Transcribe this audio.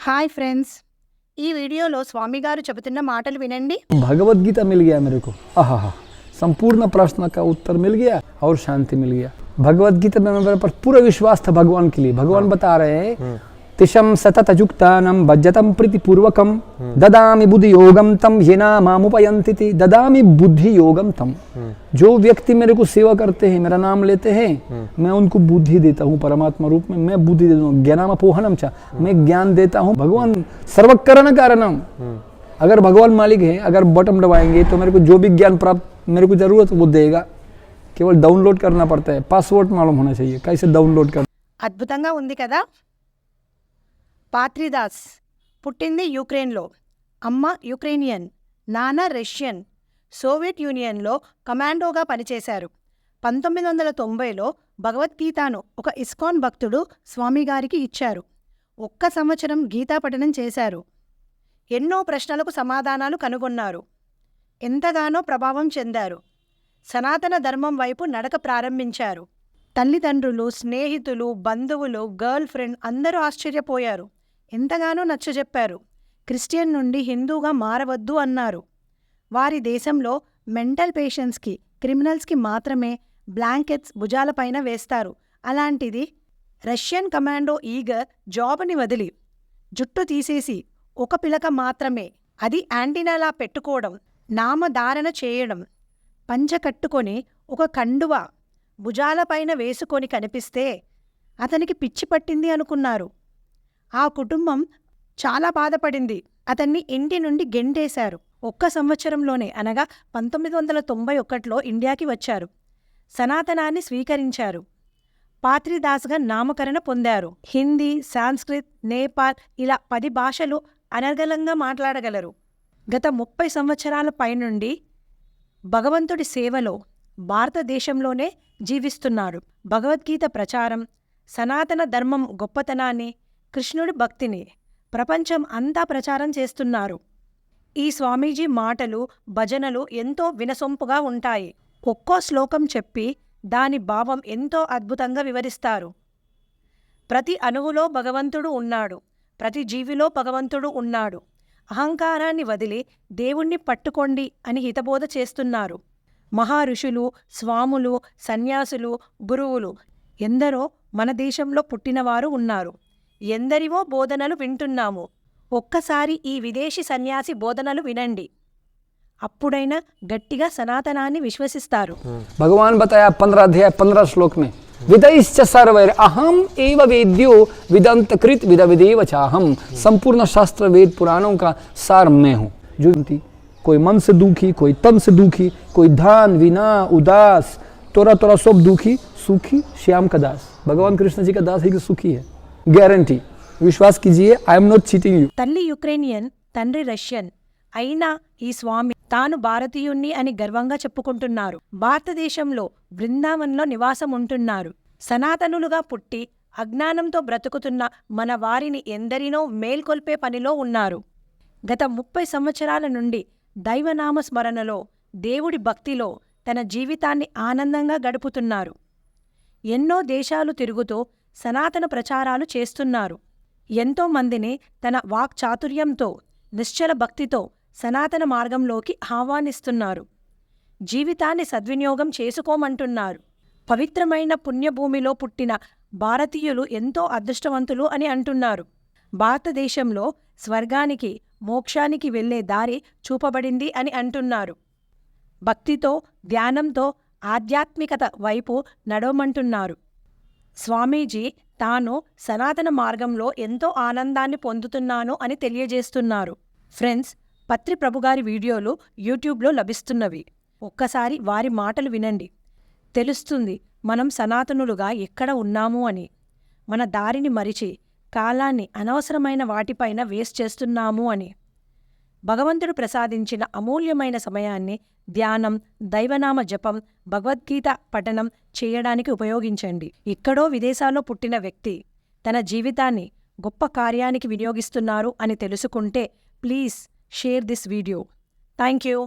Hi friends ఈ వీడియోలో స్వామి గారు చెబుతున్న మాటలు వినండి भगवत मिल गया मेरे को आहा संपूर्ण प्रश्न का उत्तर मिल गया और शांति मिल गया भगवत गीता में मेरे पर पूरा विश्वास था भगवान के लिए भगवान बता रहे हैं तिशम सतत युक्तानम भज्यतम प्रीति पूर्वकम ददामि बुद्धि योगम तम येना मामुपयंति थी ददामि बुद्धि योगम तम जो व्यक्ति मेरे को सेवा करते हैं मेरा नाम लेते हैं मैं उनको बुद्धि देता हूँ परमात्मा रूप में मैं बुद्धि देता हूँ ज्ञानाम अपोहनम चा मैं ज्ञान देता हूँ भगवान सर्वकरण कारणम अगर भगवान मालिक है अगर बटन दबाएंगे तो मेरे को जो भी ज्ञान प्राप्त मेरे को जरूरत वो देगा केवल डाउनलोड करना पड़ता है पासवर्ड मालूम होना चाहिए कैसे डाउनलोड कर అద్భుతంగా ఉంది కదా పాత్రిదాస్ పుట్టింది యుక్రెయిన్లో. అమ్మ యుక్రెయినియన్ నాన్న రష్యన్ సోవియట్ యూనియన్లో కమాండోగా పనిచేశారు. పంతొమ్మిది వందల తొంభైలో భగవద్గీతను ఒక ఇస్కాన్ భక్తుడు స్వామిగారికి ఇచ్చారు. ఒక్క సంవత్సరం గీతా పఠనం చేశారు. ఎన్నో ప్రశ్నలకు సమాధానాలు కనుగొన్నారు. ఎంతగానో ప్రభావం చెందారు. సనాతన ధర్మం వైపు నడక ప్రారంభించారు. తల్లిదండ్రులు స్నేహితులు బంధువులు గర్ల్ ఫ్రెండ్ అందరూ ఆశ్చర్యపోయారు. ఎంతగానో నచ్చజెప్పారు. క్రిస్టియన్ నుండి హిందూగా మారవద్దు అన్నారు. వారి దేశంలో మెంటల్ పేషెంట్స్కి క్రిమినల్స్కి మాత్రమే బ్లాంకెట్స్ భుజాలపైన వేస్తారు. అలాంటిది రష్యన్ కమాండో ఈగర్ జాబ్ని వదిలి జుట్టు తీసేసి ఒక పిలక మాత్రమే అది యాంటీనాలా పెట్టుకోవడం నామధారణ చేయడం పంచ కట్టుకొని ఒక కండువ భుజాలపైన వేసుకొని కనిపిస్తే అతనికి పిచ్చి పట్టింది అనుకున్నారు. ఆ కుటుంబం చాలా బాధపడింది. అతన్ని ఇంటి నుండి గెంటేశారు. ఒక్క సంవత్సరంలోనే అనగా పంతొమ్మిది వందల తొంభై ఒకటిలో ఇండియాకి వచ్చారు. సనాతనాన్ని స్వీకరించారు. పాత్రిదాస్గా నామకరణ పొందారు. హిందీ సాంస్క్రిత్ నేపాల్ ఇలా పది భాషలు అనర్గళంగా మాట్లాడగలరు. గత ముప్పై సంవత్సరాల పైనుండి భగవంతుడి సేవలో భారతదేశంలోనే జీవిస్తున్నారు భగవద్గీత ప్రచారం సనాతన ధర్మం గొప్పతనాన్ని కృష్ణుడి భక్తిని ప్రపంచం అంతా ప్రచారం చేస్తున్నారు. ఈ స్వామీజీ మాటలు భజనలు ఎంతో వినసొంపుగా ఉంటాయి. ఒక్కో శ్లోకం చెప్పి దాని భావం ఎంతో అద్భుతంగా వివరిస్తారు. ప్రతి అణువులో భగవంతుడు ఉన్నాడు. ప్రతి జీవిలో భగవంతుడు ఉన్నాడు. అహంకారాన్ని వదిలి దేవుణ్ణి పట్టుకోండి అని హితబోధ చేస్తున్నారు. మహారుషులు స్వాములు సన్యాసులు గురువులు ఎందరో మన దేశంలో పుట్టినవారు ఉన్నారు. ఎందరివో బోధనలు వింటున్నాము ఒక్కసారి ఈ విదేశీ సన్యాసి బోధనలు వినండి అప్పుడైనా గట్టిగా సనాతనాన్ని విశ్వసిస్తారు भगवान बताया पंद्रह अध्याय पंद्रह श्लोक में विदयश्च सर्वैर अहम एव वेद्यो विदंत कृत विद विदेव चाहम संपूर्ण शास्त्र वेद पुराणों का सार मैं हूँ जो कोई मन से दुखी कोई तन से दुखी कोई धान विना उदास तोरा तोरा सब दुखी सुखी श्याम का दास भगवान कृष्ण जी का दास ही सुखी है गारंटी विश्वास कीजिए I am not cheating you తల్లి యుక్రేనియన్ తండ్రి రష్యన్ అయినా ఈ స్వామి తాను భారతీయుణ్ణి అని గర్వంగా చెప్పుకుంటున్నారు భారతదేశంలో బృందావన్లో నివాసం ఉంటున్నారు సనాతనులుగా పుట్టి అజ్ఞానంతో బ్రతుకుతున్న మన వారిని ఎందరినో మేల్కొల్పే పనిలో ఉన్నారు గత ముప్పై సంవత్సరాల నుండి దైవనామ స్మరణలో దేవుడి భక్తిలో తన జీవితాన్ని ఆనందంగా గడుపుతున్నారు ఎన్నో దేశాలు తిరుగుతూ సనాతన ప్రచారాలు చేస్తున్నారు. ఎంతోమందిని తన వాక్చాతుర్యంతో నిశ్చల భక్తితో సనాతన మార్గంలోకి ఆహ్వానిస్తున్నారు. జీవితాన్ని సద్వినియోగం చేసుకోమంటున్నారు. పవిత్రమైన పుణ్యభూమిలో పుట్టిన భారతీయులు ఎంతో అదృష్టవంతులు అని అంటున్నారు. భారతదేశంలో స్వర్గానికి మోక్షానికి వెళ్ళే దారి చూపబడింది అని అంటున్నారు. భక్తితో ధ్యానంతో ఆధ్యాత్మికత వైపు నడవమంటున్నారు. స్వామీజీ తాను సనాతన మార్గంలో ఎంతో ఆనందాన్ని పొందుతున్నాను అని తెలియజేస్తున్నారు. ఫ్రెండ్స్ పత్రి ప్రభుగారి వీడియోలు యూట్యూబ్లో లభిస్తున్నవి. ఒక్కసారి వారి మాటలు వినండి. తెలుస్తుంది మనం సనాతనులుగా ఎక్కడ ఉన్నాము అని. మన దారిని మరిచి కాలాన్ని అనవసరమైన వాటిపైన వేస్ట్ చేస్తున్నాము అని. భగవంతుడు ప్రసాదించిన అమూల్యమైన సమయాన్ని ధ్యానం దైవనామ జపం భగవద్గీత పఠనం చేయడానికి ఉపయోగించండి. ఇక్కడో విదేశాల్లో పుట్టిన వ్యక్తి తన జీవితాన్ని గొప్ప కార్యానికి వినియోగిస్తున్నారు అని తెలుసుకుంటే please share this video. Thank you.